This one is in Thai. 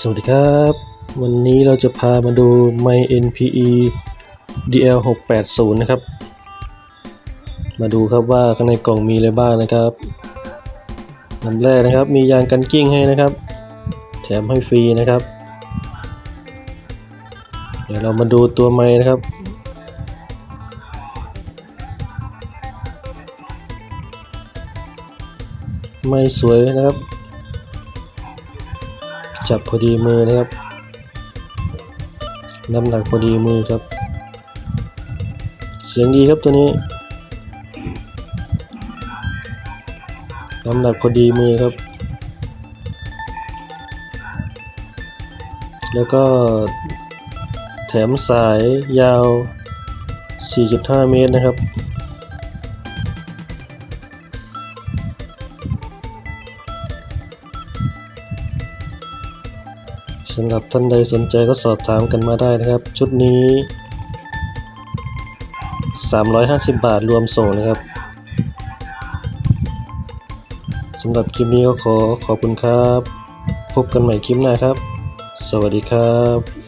สวัสดีครับ วันนี้เราจะพามาดู My NPE DL 6 8 0นะครับ มาดูครับว่าข้างในกล่องมีอะไรบ้างนะครับลำแรกนะครับมียางกันกิ้งให้นะครับ แถมให้ฟรีนะครับ เดี๋ยวเรามาดูตัวไม้นะครับไม่สวยนะครับ จับพอดีมือนะครับ น้ำหนักพอดีมือครับ เสียงดีครับตัวนี้ น้ำหนักพอดีมือครับ แล้วก็แถมสายยาว 4.5 เมตรนะครับ สำหรับท่านใดสนใจก็สอบถามกันมาได้นะครับ ชุดนี้ 350 บาทรวมส่งนะครับสำหรับคลิปนี้ก็ขอขอบคุณครับ พบกันใหม่คลิปหน้าครับ สวัสดีครับ